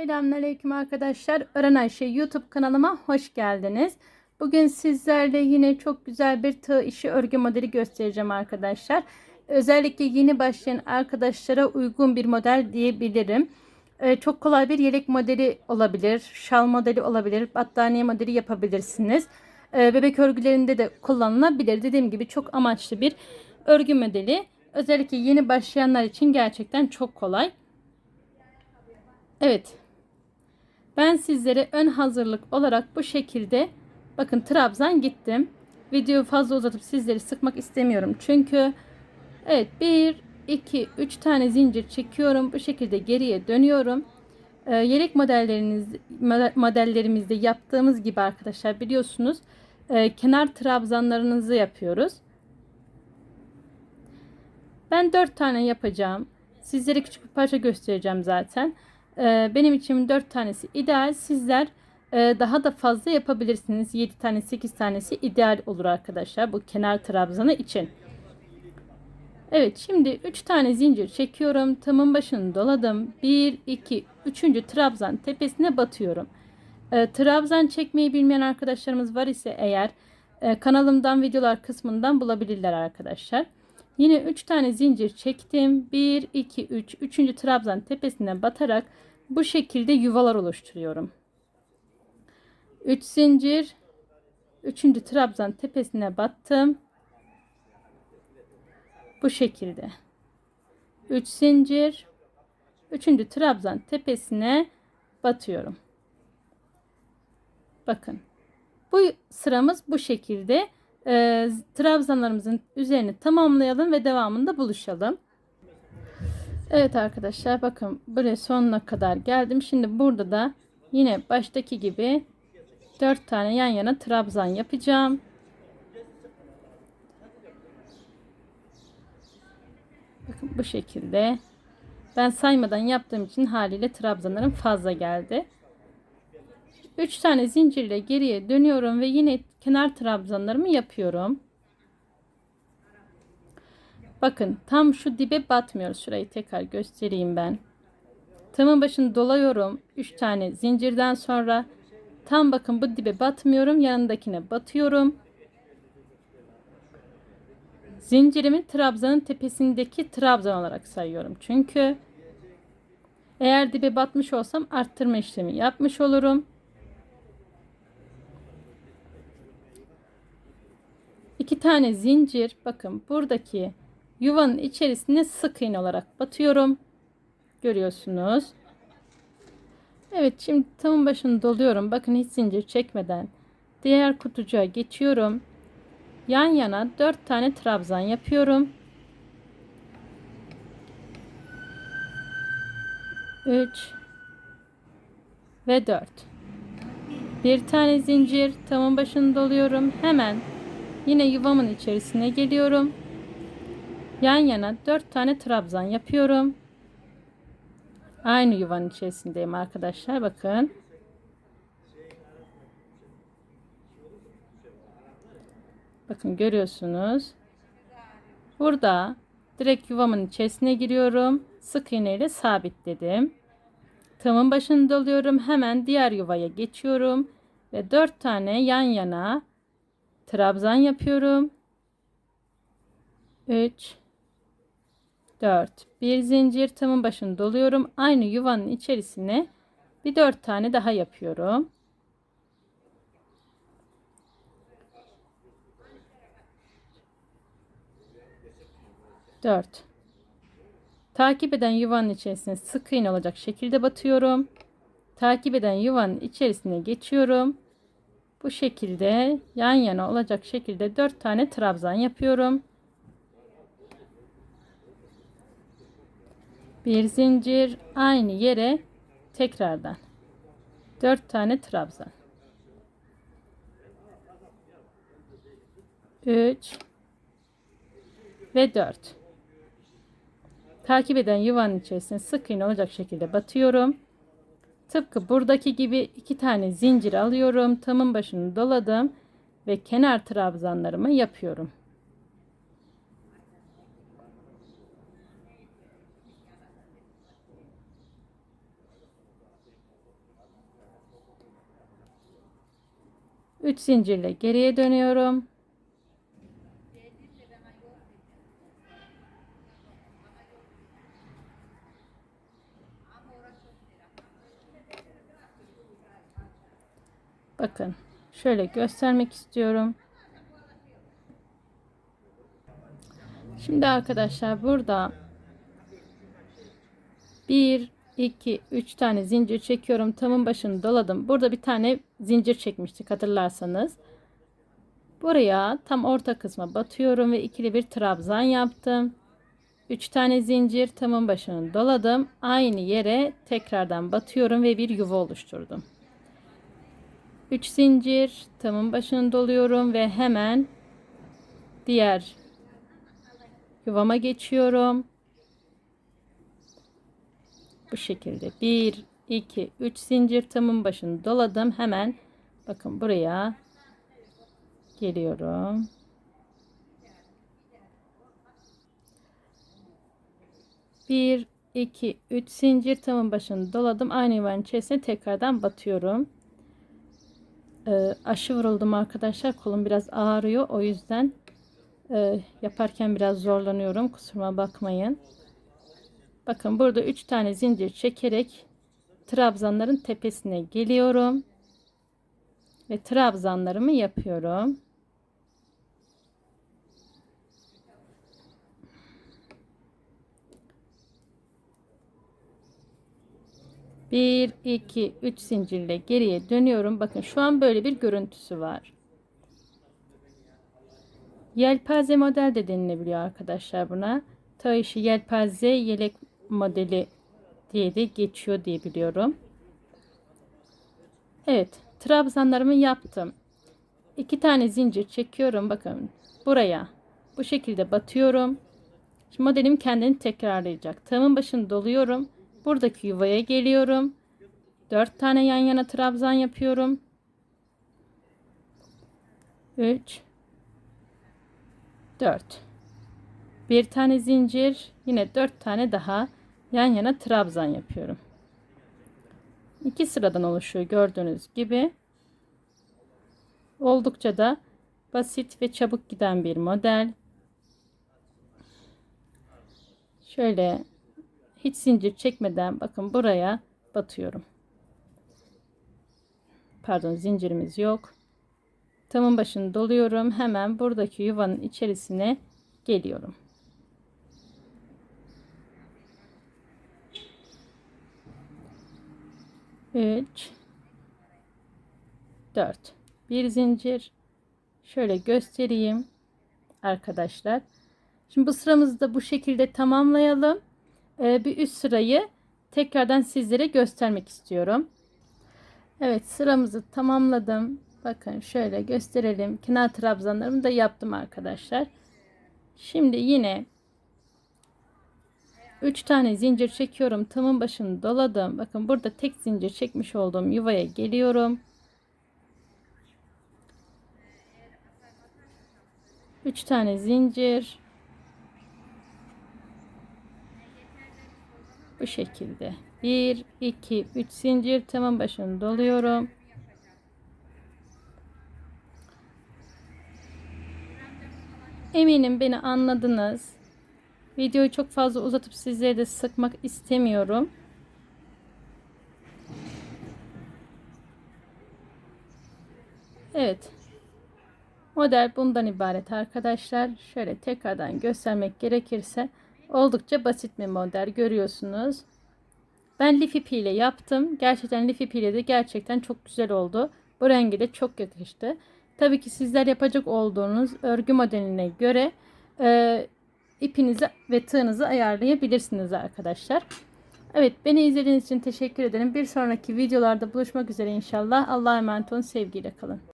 Selamünaleyküm arkadaşlar. Öğren Ayşe YouTube kanalıma hoş geldiniz. Bugün sizlerle yine çok güzel bir tığ işi örgü modeli göstereceğim arkadaşlar. Özellikle yeni başlayan arkadaşlara uygun bir model diyebilirim. Ee, çok kolay bir yelek modeli olabilir, şal modeli olabilir, battaniye modeli yapabilirsiniz. Ee, bebek örgülerinde de kullanılabilir. Dediğim gibi çok amaçlı bir örgü modeli. Özellikle yeni başlayanlar için gerçekten çok kolay. Evet. Ben sizlere ön hazırlık olarak bu şekilde bakın trabzan gittim. Videoyu fazla uzatıp sizleri sıkmak istemiyorum. Çünkü evet 1 2 3 tane zincir çekiyorum. Bu şekilde geriye dönüyorum. Ee, yelek modelleriniz modellerimizde yaptığımız gibi arkadaşlar biliyorsunuz e, kenar trabzanlarınızı yapıyoruz. Ben 4 tane yapacağım. Sizlere küçük bir parça göstereceğim zaten. Ee, benim için 4 tanesi ideal. Sizler e, daha da fazla yapabilirsiniz. 7 tane 8 tanesi ideal olur arkadaşlar. Bu kenar trabzanı için. Evet şimdi 3 tane zincir çekiyorum. Tamın başını doladım. 1, 2, 3. trabzan tepesine batıyorum. E, trabzan çekmeyi bilmeyen arkadaşlarımız var ise eğer e, kanalımdan videolar kısmından bulabilirler arkadaşlar. Yine 3 tane zincir çektim. 1, 2, 3. 3. trabzan tepesine batarak bu şekilde yuvalar oluşturuyorum. 3 zincir 3. trabzan tepesine battım. Bu şekilde. 3 zincir 3. trabzan tepesine batıyorum. Bakın. Bu sıramız bu şekilde. E, trabzanlarımızın üzerini tamamlayalım ve devamında buluşalım. Evet arkadaşlar bakın buraya sonuna kadar geldim. Şimdi burada da yine baştaki gibi 4 tane yan yana trabzan yapacağım. Bakın bu şekilde. Ben saymadan yaptığım için haliyle trabzanlarım fazla geldi. 3 tane zincirle geriye dönüyorum ve yine kenar trabzanlarımı yapıyorum. Bakın tam şu dibe batmıyoruz. Şurayı tekrar göstereyim ben. Tığımın başını dolayıyorum. 3 tane zincirden sonra tam bakın bu dibe batmıyorum. Yanındakine batıyorum. Zincirimi trabzanın tepesindeki trabzan olarak sayıyorum. Çünkü eğer dibe batmış olsam arttırma işlemi yapmış olurum. İki tane zincir bakın buradaki yuvanın içerisine sık iğne olarak batıyorum. Görüyorsunuz. Evet şimdi tamın başını doluyorum. Bakın hiç zincir çekmeden diğer kutucuğa geçiyorum. Yan yana 4 tane trabzan yapıyorum. 3 ve 4. Bir tane zincir tamın başını doluyorum. Hemen yine yuvamın içerisine geliyorum. Yan yana 4 tane trabzan yapıyorum. Aynı yuvanın içerisindeyim arkadaşlar. Bakın. Bakın görüyorsunuz. Burada direkt yuvamın içerisine giriyorum. Sık iğne ile sabitledim. Tığımın başını doluyorum. Hemen diğer yuvaya geçiyorum. Ve 4 tane yan yana trabzan yapıyorum. 3 4 bir zincir tamın başını doluyorum aynı yuvanın içerisine bir 4 tane daha yapıyorum Dört. Takip eden yuvanın içerisine sık iğne olacak şekilde batıyorum. Takip eden yuvanın içerisine geçiyorum. Bu şekilde yan yana olacak şekilde 4 tane trabzan yapıyorum. bir zincir aynı yere tekrardan 4 tane trabzan. 3 ve 4 takip eden yuvanın içerisine sık iğne olacak şekilde batıyorum Tıpkı buradaki gibi iki tane zincir alıyorum. Tamın başını doladım ve kenar trabzanlarımı yapıyorum. Üç zincirle geriye dönüyorum. Bakın şöyle göstermek istiyorum. Şimdi arkadaşlar burada 1 2 3 tane zincir çekiyorum. Tamın başını doladım. Burada bir tane zincir çekmiştik hatırlarsanız. Buraya tam orta kısma batıyorum ve ikili bir trabzan yaptım. 3 tane zincir tamın başını doladım. Aynı yere tekrardan batıyorum ve bir yuva oluşturdum. 3 zincir tamın başını doluyorum ve hemen diğer yuvama geçiyorum. Bu şekilde 1 2 3 zincir tamın başını doladım. Hemen bakın buraya geliyorum. Bir, iki, üç zincir tamın başını doladım. Aynı yuvanın içerisine tekrardan batıyorum. Ee, aşı vuruldum arkadaşlar. Kolum biraz ağrıyor. O yüzden e, yaparken biraz zorlanıyorum. Kusuruma bakmayın. Bakın burada 3 tane zincir çekerek trabzanların tepesine geliyorum. Ve trabzanlarımı yapıyorum. Bir, iki, üç zincirle geriye dönüyorum. Bakın şu an böyle bir görüntüsü var. Yelpaze model de denilebiliyor arkadaşlar buna. Tağ işi yelpaze yelek modeli diye de geçiyor diye biliyorum. Evet, trabzanlarımı yaptım. İki tane zincir çekiyorum. Bakın buraya bu şekilde batıyorum. Şimdi modelim kendini tekrarlayacak. Tığımın başını doluyorum. Buradaki yuvaya geliyorum. Dört tane yan yana trabzan yapıyorum. Üç, dört. Bir tane zincir, yine dört tane daha yan yana trabzan yapıyorum. İki sıradan oluşuyor gördüğünüz gibi. Oldukça da basit ve çabuk giden bir model. Şöyle hiç zincir çekmeden bakın buraya batıyorum. Pardon zincirimiz yok. Tamın başını doluyorum. Hemen buradaki yuvanın içerisine geliyorum. Üç, dört. Bir zincir. Şöyle göstereyim arkadaşlar. Şimdi bu sıramızı da bu şekilde tamamlayalım. Ee, bir üst sırayı tekrardan sizlere göstermek istiyorum. Evet sıramızı tamamladım. Bakın şöyle gösterelim. Kenar trabzanlarımı da yaptım arkadaşlar. Şimdi yine 3 tane zincir çekiyorum. Tamın başını doladım. Bakın burada tek zincir çekmiş olduğum yuvaya geliyorum. 3 tane zincir. Bu şekilde. 1, 2, 3 zincir tamam başını doluyorum. Eminim beni anladınız. Videoyu çok fazla uzatıp sizleri de sıkmak istemiyorum. Evet. Model bundan ibaret arkadaşlar. Şöyle tekrardan göstermek gerekirse oldukça basit bir model görüyorsunuz. Ben lif ipiyle yaptım. Gerçekten lif ipiyle de gerçekten çok güzel oldu. Bu rengi de çok yakıştı. Tabii ki sizler yapacak olduğunuz örgü modeline göre e, ipinizi ve tığınızı ayarlayabilirsiniz arkadaşlar. Evet beni izlediğiniz için teşekkür ederim. Bir sonraki videolarda buluşmak üzere inşallah. Allah'a emanet olun. Sevgiyle kalın.